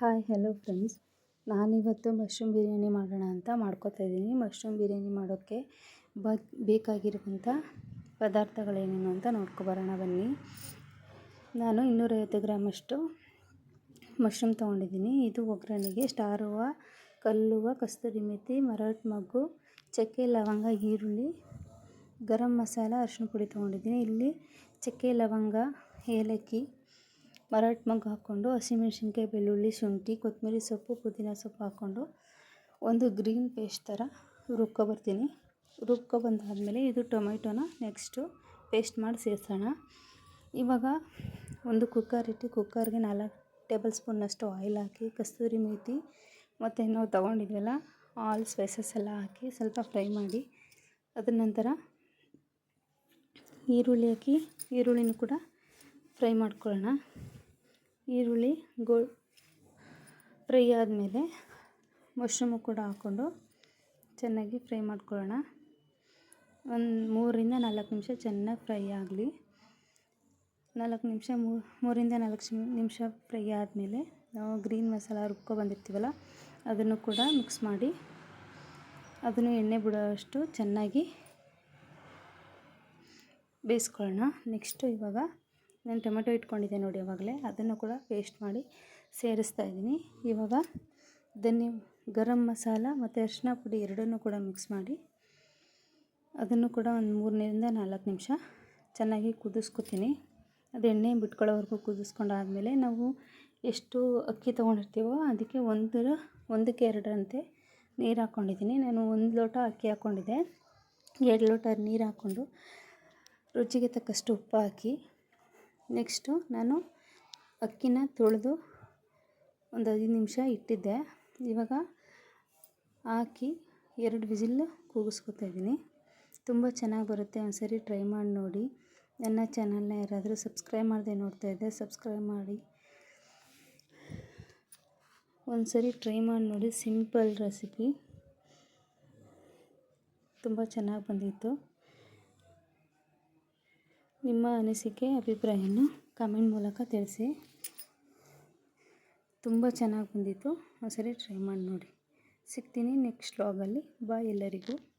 Hi hello friends ನಾನಿವತ್ತು mushroom biryani ಮಾಡೋಣ ಅಂತ ಮಾಡ್ಕೋತಾ ಇದ್ದೀನಿ. ಮಶ್ರೂಮ್ ಬಿರಿಯಾನಿ ಮಾಡೋಕ್ಕೆ ಬೇಕಾಗಿರುವಂಥ ಪದಾರ್ಥಗಳೇನೇನು ಅಂತ ನೋಡ್ಕೊಬರೋಣ ಬನ್ನಿ. ನಾನು ಇನ್ನೂರೈವತ್ತು ಗ್ರಾಮಷ್ಟು ಮಶ್ರೂಮ್ ತೊಗೊಂಡಿದ್ದೀನಿ. ಇದು ಒಗ್ಗರಣೆಗೆ ಸ್ಟಾರ್ ಕಲ್ಲುವ, ಕಸ್ತೂರಿ ಮೆಥಿ ಮರಾಠ ಮಗ್ಗು, ಚಕ್ಕೆ, ಲವಂಗ, ಈರುಳ್ಳಿ, ಗರಂ ಮಸಾಲ ಅರಿಶಿನ ಪುಡಿ ತೊಗೊಂಡಿದ್ದೀನಿ. ಇಲ್ಲಿ ಚಕ್ಕೆ, ಲವಂಗ, ಏಲಕ್ಕಿ ಮರಾಠ ಮಗ್ಗು ಹಾಕ್ಕೊಂಡು ಹಸಿಮೆಣಸಿನ್ಕಾಯಿ, ಬೆಳ್ಳುಳ್ಳಿ, ಶುಂಠಿ ಕೊತ್ತಂಬರಿ ಸೊಪ್ಪು, ಪುದೀನ ಸೊಪ್ಪು ಹಾಕ್ಕೊಂಡು ಒಂದು ಗ್ರೀನ್ ಪೇಸ್ಟ್ ಥರ ರುಬ್ಕೊಬರ್ತೀನಿ. ರುಬ್ಕೊಬಂದಾದಮೇಲೆ ಇದು ಟೊಮೆಟೊನ ನೆಕ್ಸ್ಟು ಪೇಸ್ಟ್ ಮಾಡಿ ಸೇರಿಸೋಣ. ಇವಾಗ ಒಂದು ಕುಕ್ಕರ್ ಇಟ್ಟು ಕುಕ್ಕರ್ಗೆ ನಾಲ್ಕು ಟೇಬಲ್ ಸ್ಪೂನಷ್ಟು ಆಯಿಲ್ ಹಾಕಿ, ಕಸ್ತೂರಿ ಮೇಥಿ ಮತ್ತು ನಾವು ತೊಗೊಂಡಿದ್ವಲ್ಲ, ಆಲ್ ಸ್ಪೈಸಸ್ ಎಲ್ಲ ಹಾಕಿ ಸ್ವಲ್ಪ ಫ್ರೈ ಮಾಡಿ, ಅದರ ನಂತರ ಈರುಳ್ಳಿ ಹಾಕಿ, ಈರುಳ್ಳಿನೂ ಕೂಡ ಫ್ರೈ ಮಾಡ್ಕೊಳ್ಳೋಣ. ಈರುಳ್ಳಿ ಗೋ ಫ್ರೈ ಆದಮೇಲೆ ಮಶ್ರೂಮು ಕೂಡ ಹಾಕ್ಕೊಂಡು ಚೆನ್ನಾಗಿ ಫ್ರೈ ಮಾಡ್ಕೊಳ್ಳೋಣ. ಒಂದು ಮೂರರಿಂದ ನಾಲ್ಕು ನಿಮಿಷ ಚೆನ್ನಾಗಿ ಫ್ರೈ ಆಗಲಿ. ನಾಲ್ಕು ನಿಮಿಷ ಮೂರಿಂದ ನಾಲ್ಕು ನಿಮಿಷ ಫ್ರೈ ಆದಮೇಲೆ ನಾವು ಗ್ರೀನ್ ಮಸಾಲ ರುಬ್ಕೊ ಬಂದಿರ್ತೀವಲ್ಲ, ಅದನ್ನು ಕೂಡ ಮಿಕ್ಸ್ ಮಾಡಿ ಅದನ್ನು ಎಣ್ಣೆ ಬಿಡೋಷ್ಟು ಚೆನ್ನಾಗಿ ಬೇಯಿಸ್ಕೊಳ್ಳೋಣ. ನೆಕ್ಸ್ಟು ಇವಾಗ ನಾನು ಟೊಮೆಟೊ ಇಟ್ಕೊಂಡಿದ್ದೆ ನೋಡಿ ಆವಾಗಲೇ ಅದನ್ನು ಕೂಡ ಪೇಸ್ಟ್ ಮಾಡಿ ಸೇರಿಸ್ತಾ ಇದ್ದೀನಿ. ಇವಾಗ ಧನ್ಯ, ಗರಂ ಮಸಾಲ ಮತ್ತು ಅರಿಶಿನ ಪುಡಿ ಎರಡನ್ನೂ ಕೂಡ ಮಿಕ್ಸ್ ಮಾಡಿ, ಅದನ್ನು ಕೂಡ ಒಂದು ಮೂರನೇರಿಂದ ನಾಲ್ಕು ನಿಮಿಷ ಚೆನ್ನಾಗಿ ಕುದಿಸ್ಕೊತೀನಿ. ಅದು ಎಣ್ಣೆ ಬಿಟ್ಕೊಳ್ಳೋವರೆಗೂ ಕುದಿಸ್ಕೊಂಡಾದಮೇಲೆ ನಾವು ಎಷ್ಟು ಅಕ್ಕಿ ತೊಗೊಂಡಿರ್ತೀವೋ ಅದಕ್ಕೆ ಒಂದರ, ಒಂದಕ್ಕೆ ಎರಡರಂತೆ ನೀರು ಹಾಕ್ಕೊಂಡಿದ್ದೀನಿ. ನಾನು ಒಂದು ಲೋಟ ಅಕ್ಕಿ ಹಾಕ್ಕೊಂಡಿದ್ದೆ. ಎರಡು ಲೋಟ ನೀರು ಹಾಕ್ಕೊಂಡು ರುಚಿಗೆ ತಕ್ಕಷ್ಟು ಉಪ್ಪು ಹಾಕಿ ನೆಕ್ಸ್ಟು ನಾನು ಅಕ್ಕಿನ ತೊಳೆದು ಒಂದು ಐದು ನಿಮಿಷ ಇಟ್ಟಿದ್ದೆ. ಇವಾಗ ಹಾಕಿ ಎರಡು ವಿಸಿಲ್ ಕೂಗಿಸ್ಕೊತಾ ಇದ್ದೀನಿ. ತುಂಬ ಚೆನ್ನಾಗಿ ಬರುತ್ತೆ, ಒಂದ್ಸರಿ ಟ್ರೈ ಮಾಡಿ ನೋಡಿ. ನನ್ನ ಚಾನಲ್ನ ಯಾರಾದರೂ ಸಬ್ಸ್ಕ್ರೈಬ್ ಮಾಡದೆ ನೋಡ್ತಾ ಇದ್ದೆ ಸಬ್ಸ್ಕ್ರೈಬ್ ಮಾಡಿ. ಒಂದ್ಸರಿ ಟ್ರೈ ಮಾಡಿ ನೋಡಿ, ಸಿಂಪಲ್ ರೆಸಿಪಿ. ತುಂಬ ಚೆನ್ನಾಗಿ ಬಂದಿತ್ತು. ನಿಮ್ಮ ಅನಿಸಿಕೆ, ಅಭಿಪ್ರಾಯವನ್ನು ಕಮೆಂಟ್ ಮೂಲಕ ತಿಳಿಸಿ. ತುಂಬ ಚೆನ್ನಾಗಿ ಬಂದಿತ್ತು. ಒಂದ್ಸರಿ ಟ್ರೈ ಮಾಡಿ ನೋಡಿ. ಸಿಗ್ತೀನಿ ನೆಕ್ಸ್ಟ್ ವ್ಲಾಗಲ್ಲಿ ಬಾಯ್ ಎಲ್ಲರಿಗೂ.